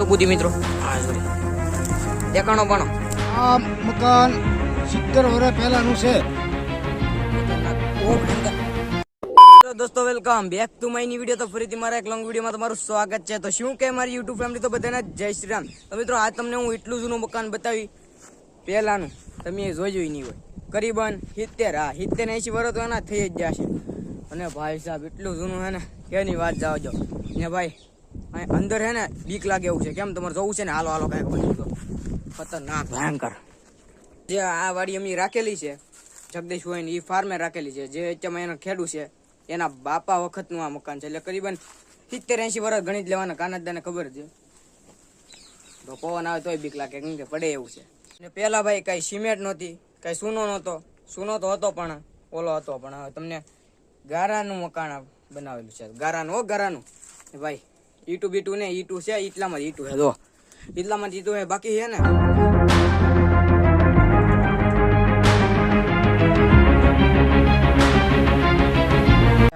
શું બુદ્ધિ મિત્રો? દેખાણો પણ આ મકાન સિત્તેર વર્ષ પહેલાનું છે. દોસ્તો વેલકમ બેક ટુ માયની વીડિયો. તો ફરીથી મારા એક લોંગ વિડીયોમાં તમારું સ્વાગત છે. તો શું કે મારી યુટ્યુબ ફેમિલી? તો બધાને જય શ્રી રામ. તો મિત્રો આજ તમને હું એટલું જૂનું મકાન બતાવી પહેલાનું. તમે જોઈ નહીં હોય. કરીબન સિત્તેર હા સિત્તેર એંશી વર્ષ તો એના થઈ જ જશે. અને ભાઈ સાહેબ એટલું જૂનું છે ને એની વાત જાઓ જો ને ભાઈ અંદર છે ને, બીક લાગે એવું છે. કેમ તમારે જવું છે ને? હાલો હાલો કાંઈક બની ગયો ખતરનાક, ભયંકર. જે આ વાડી એમની રાખેલી છે, જગદીશ હોય એ ફાર્મે રાખેલી છે. જે અત્યારમાં એનો ખેડૂ છે, એના બાપા વખતનું આ મકાન છે. એટલે કરીબન સિત્તેર, એંશી વર્ષ જ લેવાના કાનદાને ખબર છે. તો પવન આવે તોય બીક લાગે, કેમ કે પડે એવું છે. ને પેલા ભાઈ કઈ સિમેન્ટ નહોતી, કઈ સૂનો નહોતો. સૂનો તો હતો પણ, ઓલો હતો. પણ હવે તમને ગારાનું મકાન બનાવેલું છે. ગારાનું, હો, ગારાનું. ભાઈ ઈટુ બીટુ ને ઈટુ છે એટલામાં જ ઈટુ છે. જો, ઈટલામાં જ ઈટુ હે બાકી છે ને.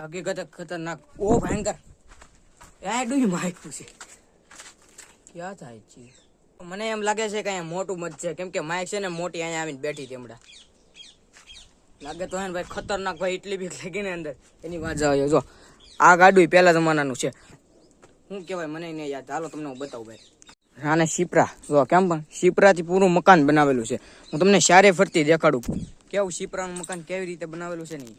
હકીકત ખતરનાક. ઓ, ભયંકર. એ ડુઈ માયકું છે. ક્યાં થાય છે? મને એમ લાગે છે કે અહીંયા મોટું મત છે. કેમ કે માઇક છે ને મોટી અહીંયા આવીને બેઠી હતી હમણાં. લાગે તો હે ભાઈ ખતરનાક ભાઈ એટલી બીક લાગી ને અંદર. એની વાત જાવ જો. આ ગાડું પહેલા જમાનાનું છે. શું કહેવાય, મને નહીં યાદ. હાલો તમને હું બતાવું ભાઈ. આને શીપરા. જો, કેમ પણ? શીપરાથી પૂરું મકાન બનાવેલું છે. હું તમને સારે ફરતી દેખાડું. કેવું શીપરાનું મકાન? કેવી રીતે બનાવેલું છે નહીં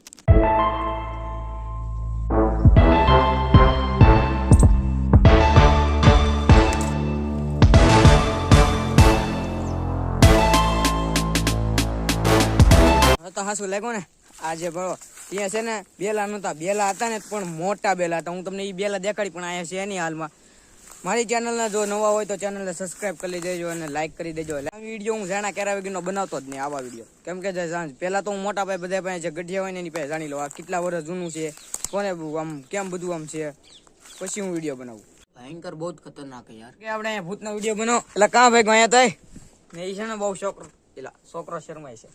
તો હાસું લાગ્યો ને? આજે ભરો ત્યાં છે ને બેલા નહોતા. બેલા હતા ને પણ મોટા બેલા હતા. હું તમને એ બેલા દેખાડી પણ અહીંયા છે નહીં હાલમાં. મારી ચેનલના જો નવા હોય તો ચેનલને સબસ્ક્રાઇબ કરી દેજો અને લાઈક કરી દેજો. એટલે આ વીડિયો હું જાણા કેરા વગરનો બનાવતો જ નહીં આવા વીડિયો કેમ કે પહેલા તો હું મોટા ભાઈ બધા પાસે જે ગઢિયા હોય ને એની પાસે જાણી લો આ કેટલા વર્ષ જૂનું છે કોને આમ કેમ બધું આમ છે? પછી હું વીડિયો બનાવું. ભયંકર બહુ જ ખતરનાક યાર. કે આપણે અહીંયા ભૂતનો વીડિયો બનાવો. એટલે કાં ભાઈ અહીંયા થાય? ને એ છે ને બહુ છોકરો પેલા છોકરો શરમાય છે.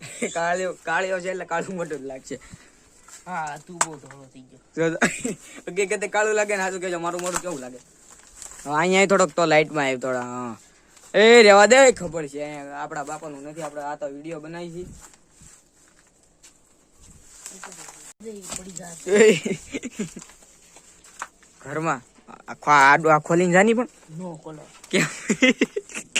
કાળિયો કાળિયો છે એટલે કાળું મોટું જ લાગશે. હા તું બહુ ઢોળો થઈ ગયો. જો અગે કતે કાળું લાગે ને હાથું કેજો મારું મોઢું કેવું લાગે? હવે અહીંયા થોડોક તો લાઇટમાં આવ્યું થોડા હા. એ રેવા દે ખબર છે આપણા બાપાનું નથી આપણે આ તો વીડિયો બનાવી છે. ઘરમાં આખો આડો આ ખોલીને જાની પણ? નો ખોલો કેમ?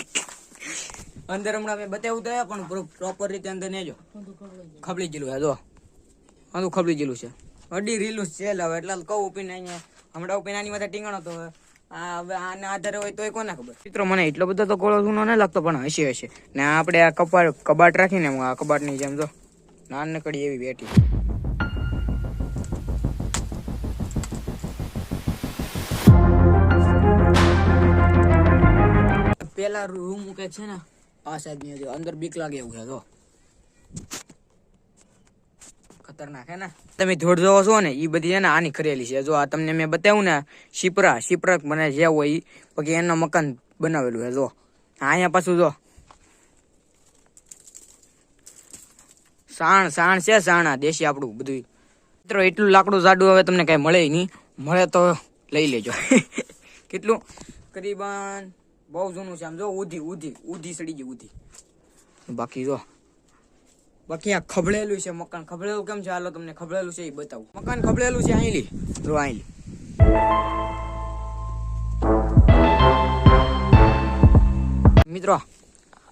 અંદર હમણાં મેં બતાવ્યું તો પણ પ્રોપર રીતે અંદર નેજો ખબડી જેલું હે જો. આનું ખબડી જેલું છે. અડી રીલું છે હવે એટલે કહું ઉપીને અહીંયા. હમણાં ઉપીને આની માથે ટીંગણો તો આ હવે આના આધારે હોય તોય કોને ખબર? મિત્રો, મને એટલો બધો તો કોળો જૂનો નહીં લાગતો, પણ હશે હશે. ને આપણે આ કપાટ કબાટ રાખીને આ કબાટની જેમ જો નાનકડી એવી બેઠી. પેલા રૂમ મૂકે છે ને આ સાઈડની હજી અંદર બીક લાગે એવું છે, જો. ખતરનાક, હે ને? તમે ધોડ જોવો છો ને એ બધી છે ને આની કરેલી છે. જો આ તમને મેં બતાવ્યું ને, શિપરા શિપરા મને જે હોય એ પછી એનું મકાન બનાવેલું છે, જો. અહીંયા પાછું જો. સાણ સાણ છે, સાણા દેશી આપણું બધું મિત્રો, એટલું લાકડું જાડું હવે તમને કઈ મળે નહીં. મળે તો લઈ લેજો. કેટલું? કરીબન. બહુ જૂનું છે આમ જો ઉધી ઉધી ઉધી સડી ગઈ ઉધી બાકી જો. બાકી આ ખબળેલું છે મકાન ખબળેલું કેમ છે? હાલો તમને ખબળેલું છે એ બતાવું. મકાન ખબળેલું છે અહીં લી જો અહીં લી મિત્રો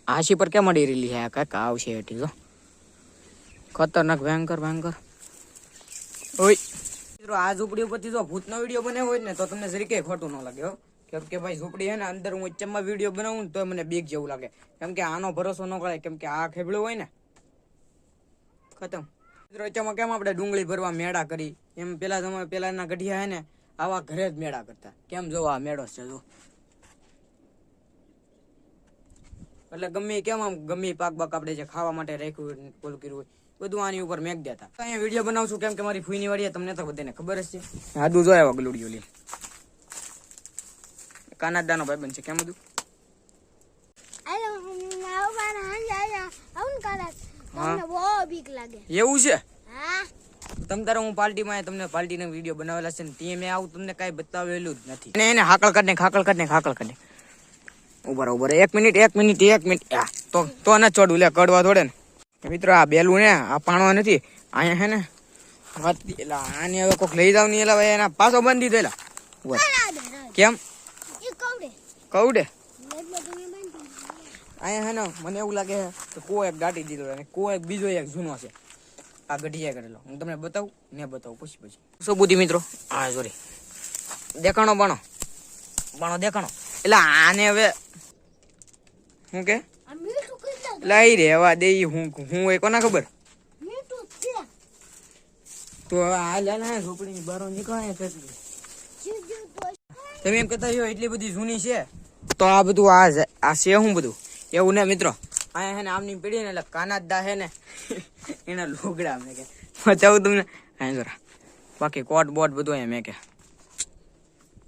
આશી પર કેમ અડી રહેલી છે? આ કાંઈક આવશે હેઠી જો. ખતરનાક ભયંકર ભયંકર. ઓય. મિત્રો આ ઝૂંપડી ઉપરથી જો ભૂતનો વીડિયો બનાવ્યો હોય ને તો તમને જરીકે ખોટું ન લાગે હો. કેમ કે ભાઈ ઝૂંપડી છે ને, અંદર હું વચ્ચેમાં વીડિયો બનાવું તો મને બીક જેવું લાગે. કેમ કે આનો ભરોસો ન કરાય કેમ કે આ ખેબડું હોય ને, ખતમ. વચ્ચેમાં કેમ આપણે ડુંગળી ભરવા મેળા કરી? એમ પેલા તમે પેલાના ગઢિયા હે ને, આવા ઘરે જ મેળા કરતા. કેમ જો આ મેળો છે, જો. એટલે ગમે કેમ આમ ગમે પાક બાક આપણે જે ખાવા માટે રાખ્યું ઓલું કર્યું હોય, બધું આની ઉપર મેક દેતા. અહીંયા વીડિયો બનાવું છું, કેમ કે મારી ફૂઈની વાળી તમને તો બધાને ખબર જ છે. આદુ જોયા ગલુડિયો લે. કાનાદાનો ભાઈ બનશે કેમ બધું? અરે મારો બાર આયા. આવું કરે હા. બહુ બીક લાગે. એવું છે? હા. તમ તારે હું પાર્ટીમાં તમને પાર્ટીના વીડિયો બનાવેલા છે ને તે મેં આવું તમને કાંઈ બતાવેલું જ નથી. અને એને હાકલ કાઢને હાકલ કાઢને હાકલ કાઢને ઊભા રહો, ઊભા રહો. એક મિનિટ એક મિનિટ એક મિનિટ. આ તો તો ન ચોડું લે કડવા થોડે ને. મિત્રો આ બેલું ને આ પાણવા નથી. અહીંયા હે ને વાત એલા આને હવે કોક લઈ જાવ નહીં એલા ભાઈ એના પાછો બંધ ઊભા. ના, ના, ના. કેમ? કવડે. તમે બાંધી. અહીંયા હે ને મને એવું લાગે છે કે કો એક દાટી દીધો અને કો એક બીજો એક જૂનો છે. આ ગઢિયા કરેલો. હું તમને બતાવું ને બતાવું પછી પછી. શું બુદ્ધિ મિત્રો? હા સોરી દેખાણો બણો. બણો દેખાણો. એટલે આને હવે શું કે? લઈ રે હવા લઈ દે હું હું એ કોના ખબર? તો હવે આ લે ને ઝોપડીની બારો નીકળે તમે એમ કહેતા એટલી બધી જૂની છે? તો આ બધું આ છે- આ શું બધું. એવું ને મિત્રો? અહીંયા હે ને આમની પીડી ને એટલે કાનાદા હે ને એના લુગડા મેં કે બચાવું તમને હા જરા. બાકી કોટ બોટ બધું અહીંયા મેં કે.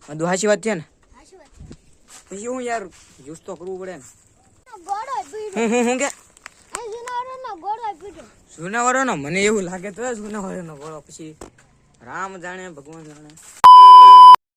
બધું હાચી વાત છે ને? પછી હું યાર યુઝ તો કરવું પડે ને. હું હું હું કે? જુનાવરો મને એવું લાગે તો જૂનાવાળાનો ગોળો. પછી રામ જાણે ભગવાન જાણે.